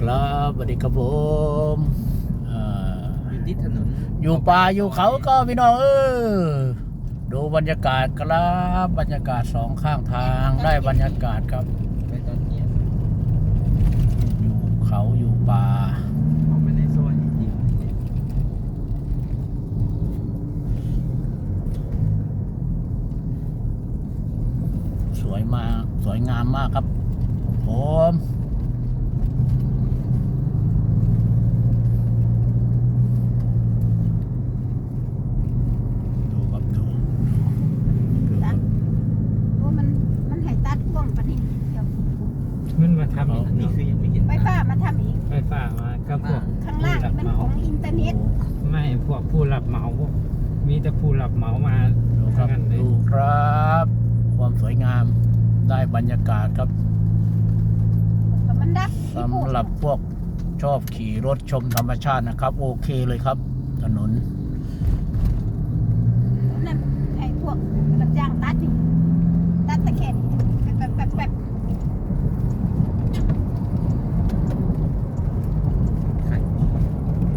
ครับสวัสดีครับผมเอ่ออยู่ที่ถนน อยู่ป่าอยู่เขาก็พี่น้องเออดูบรรยากาศครับ บรรยากาศสองข้างทางได้บรรยากาศครับไปตอนเที่ยงอยู่เขาอยู่ป่าออกไปในซอยจริงสวยมากสวยงามมากครับผม ดูครับดูดู ตัดโอ้มันมันให้ตัดพ่วงปะนี่เดี๋ยว มันมาทำอีกอันนี้เนาะคือยังไม่เห็นไฟฟ้ามาทำอีก ไฟฟ้ามาก็พวกข้างล่างนี่มันของอินเทอร์เน็ต ไม่พวกผู้รับเหมามีแต่ผู้รับเหมามาดูคทารังบนั้นเลยดูครับ ความสวยงามได้บรรยากาศครับแต่มันดับสำหรับพวกชอบขี่รถชมธรรมชาตินะครับ โอเคเลยครับ ถนนนั่นไอ้พวกรับจ้างตัดนี่ตัดตะแคงแป๊บแป๊บแป๊บ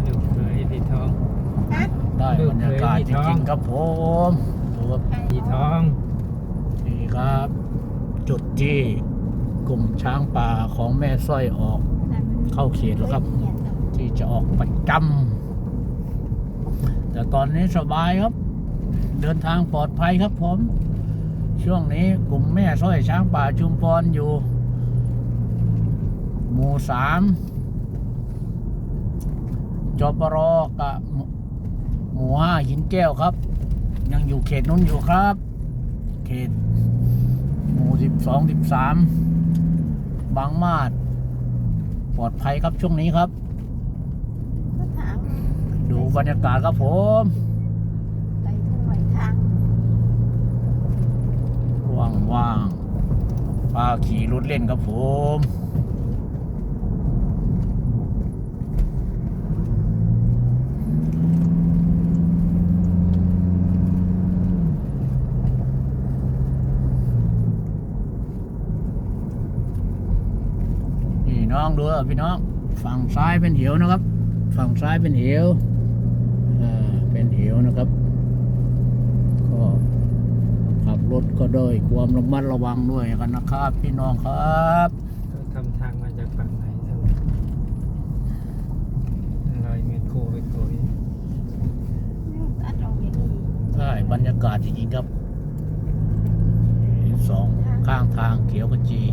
ลูกเคยที่ท้อง ฮะได้บรรยากาศจริงๆครับผมดูครับที่ท้องนี่ครับ จุดที่กลุ่มช้างป่าของแม่สร้อยออกนั่นมันเข้าเขตแล้วครับเขียนเอาที่จะออกประจำแต่ตอนนี้สบายครับ เดินทางปลอดภัยครับผม ช่วงนี้กลุ่มแม่สร้อยช้างป่าชุมพรอยู่ หมู่สามจปรกับห มู่หมู่ห้าหินแก้วครับ ยังอยู่เขตนู้นอยู่ครับ เขต หมู่สิบสองสิบสามบางมาดปลอดภัยครับช่วงนี้ครับก็ทางดูบรรยากาศครับผมไปทุ่งไหวทางว่างว่างๆพาขี่รถเล่นครับผม น้องดูอะพี่น้อง ฝั่งซ้ายเป็นเหวนะครับ ฝั่งซ้ายเป็นเหวอ่าเป็นเหวนะครับ ก็ขับรถก็ด้วยความระมัดระวังด้วยกันนะครับ พี่น้องครับก็ทำทางมาจากฝั่งไหนทั้งลอยเมตรโคไปโคยตัดออกอย่างนี้ใช่บรรยากาศจริงๆครับสองข้างทางเขียวขจีท